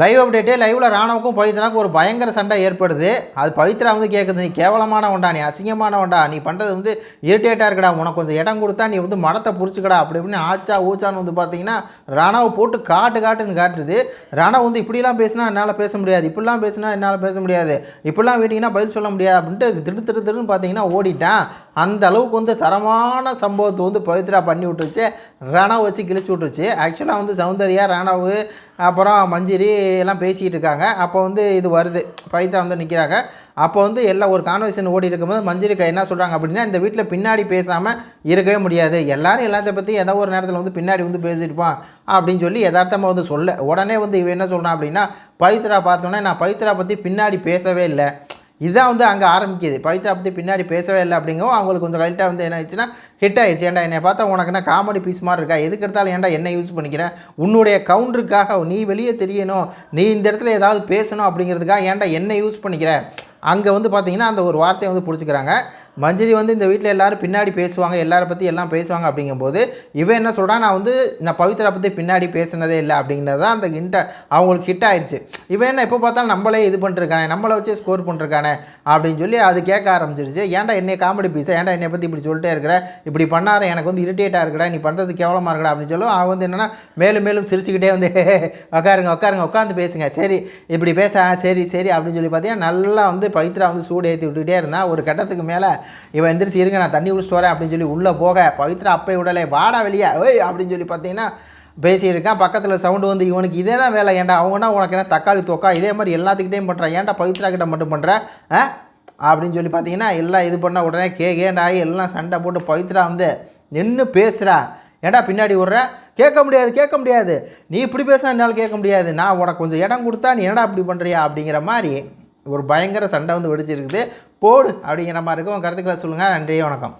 Live அப்டேட்டே லைவில் ராணவுக்கும் பவித்ராவுக்கும் ஒரு பயங்கர சண்டை ஏற்படுது. அது பவித்ரா வந்து கேட்குது நீ கேவலமானவன்டா நீ அசிங்கமானவன்டா நீ பண்ணுறது வந்து இரிட்டேட்டாக இருக்கடா உனக்கு கொஞ்சம் இடம் கொடுத்தா நீ வந்து மனத்தை பிடிச்சிக்கடா அப்படி இப்படின்னு ஆச்சா ஊச்சான்னு வந்து பார்த்தீங்கன்னா ராணாவை போட்டு காட்டு காட்டுன்னு காட்டுது. ராணா வந்து இப்படிலாம் பேசினா என்னால் பேச முடியாது இப்படிலாம் பேசினா என்னால் பேச முடியாது இப்படிலாம் வீட்டிங்கன்னா பதில் சொல்ல முடியாது அப்படின்ட்டு திடு திடு திருன்னு பார்த்தீங்கன்னா ஓடிட்டான். அந்த அளவுக்கு வந்து தரமான சம்பவத்தை வந்து பவித்ரா பண்ணி விட்டுருச்சு. ராணாவை வச்சு கிழிச்சு விட்டுருச்சு. ஆக்சுவலாக வந்து சௌந்தர்யா ராணாவு அப்புறம் மஞ்சிரி எல்லாம் பேசிகிட்டு இருக்காங்க. அப்போ வந்து இது வருது. பவித்ரா வந்து நிற்கிறாங்க அப்போ வந்து எல்லாம் ஒரு கான்வர்சேஷன் ஓடி இருக்கும்போது மஞ்சிரிக்கா என்ன சொல்கிறாங்க அப்படின்னா இந்த வீட்டில் பின்னாடி பேசாமல் இருக்கவே முடியாது. எல்லோரும் எல்லாத்த பற்றி ஏதோ ஒரு நேரத்தில் வந்து பின்னாடி வந்து பேசியிருப்பான் அப்படின்னு சொல்லி யதார்த்தமாக வந்து சொல்ல. உடனே வந்து இவன் என்ன சொல்கிறான் அப்படின்னா பவித்ரா பார்த்தோன்னே நான் பவித்ரா பற்றி பின்னாடி பேசவே இல்லை. இதுதான் வந்து அங்கே ஆரம்பிக்குது. பவித்ரா பற்றி பின்னாடி பேசவே இல்லை அப்படிங்கவும் அவங்களுக்கு கொஞ்சம் கரெக்டாக வந்து என்ன ஆயிடுச்சுன்னா ஹிட் ஆயிடுச்சு. ஏன்டா என்னை பார்த்தா உனக்கு என்ன காமெடி பீஸ் மாதிரி இருக்கா? எதுக்கு எடுத்தாலும் ஏன்டா என்ன யூஸ் பண்ணிக்கிறேன் உன்னுடைய கவுண்டருக்காக நீ வெளியே தெரியணும். நீ இந்த இடத்துல ஏதாவது பேசணும் அப்படிங்கிறதுக்காக ஏன்டா என்ன யூஸ் பண்ணிக்கிற? அங்கே வந்து பார்த்தீங்கன்னா அந்த ஒரு வார்த்தையை வந்து பிடிச்சிக்கிறாங்க. மஞ்சரி வந்து இந்த வீட்டில் எல்லோரும் பின்னாடி பேசுவாங்க எல்லாரை பற்றி எல்லாம் பேசுவாங்க அப்படிங்கும்போது இவன் என்ன சொல்கிறான் நான் வந்து நான் பவித்ரா பற்றி பின்னாடி பேசினதே இல்லை அப்படிங்கிறது தான் அந்த இன்ட்ட அவங்களுக்கு ஹிட் ஆயிடுச்சு இவன் என்ன எப்போ பார்த்தாலும் நம்மளே இது பண்ணிருக்கானே நம்மளை வச்சு ஸ்கோர் பண்ணிருக்கானே அப்படின்னு சொல்லி அது கேட்க ஆரம்பிச்சிருச்சு. ஏன்டா என்னை காமெடி பீஸா ஏன்டா என்னை பற்றி இப்படி சொல்லிட்டே இருக்கிற? இப்படி பண்ணாரு எனக்கு வந்து இரிட்டேட்டாக இருக்கடா நீ பண்ணுறது கேவலமாக இருக்கடா அப்படின்னு சொல்லும். அவன் வந்து என்னென்னா மேலும் மேலும் சிரிச்சுக்கிட்டே வந்து உட்காருங்க உட்காருங்க உட்காந்து பேசுங்க. சரி இப்படி பேச சரி சரி அப்படின்னு சொல்லி பார்த்தீங்கன்னா நல்லா வந்து பவித்ரா வந்து சூடு ஏற்றி விட்டுக்கிட்டே இருந்தான். ஒரு கட்டத்துக்கு மேலே இவன் எந்திரிச்சு இருங்க நான் தண்ணி குடிச்சிட்டு வரேன் அப்படின்னு சொல்லி உள்ளே போக. பவித்ரா அப்பை உடலை வாடா வெளியே ஓய் அப்படின்னு சொல்லி பார்த்தீங்கன்னா பேசியிருக்கான். பக்கத்தில் சவுண்டு வந்து இவனுக்கு இதே தான் வேலை ஏன்டா அவங்கன்னா உனக்கு என்ன தக்காளி தொக்கா? இதே மாதிரி எல்லாத்துக்கிட்டையும் பண்ணுறான் ஏன்டா பவித்ரா கிட்ட மட்டும் பண்ணுற ஆ? அப்படின்னு சொல்லி பார்த்தீங்கன்னா எல்லாம் இது பண்ண உடனே கே கேண்டாகி எல்லாம் சண்டை போட்டு பவித்ரா வந்து நின்று பேசுகிறா ஏன்டா பின்னாடி விட்ற கேட்க முடியாது கேட்க முடியாது. நீ இப்படி பேசினா என்னால் கேட்க முடியாது. நான் உனக்கு கொஞ்சம் இடம் கொடுத்தா நீ என்னடா இப்படி பண்ணுறியா அப்படிங்கிற மாதிரி ஒரு பயங்கர சண்டை வந்து வெடிச்சிருக்குது. போடு அப்படிங்கிற மாதிரி இருக்கும். கருத்துக்களை சொல்லுங்கள் நன்றி வணக்கம்.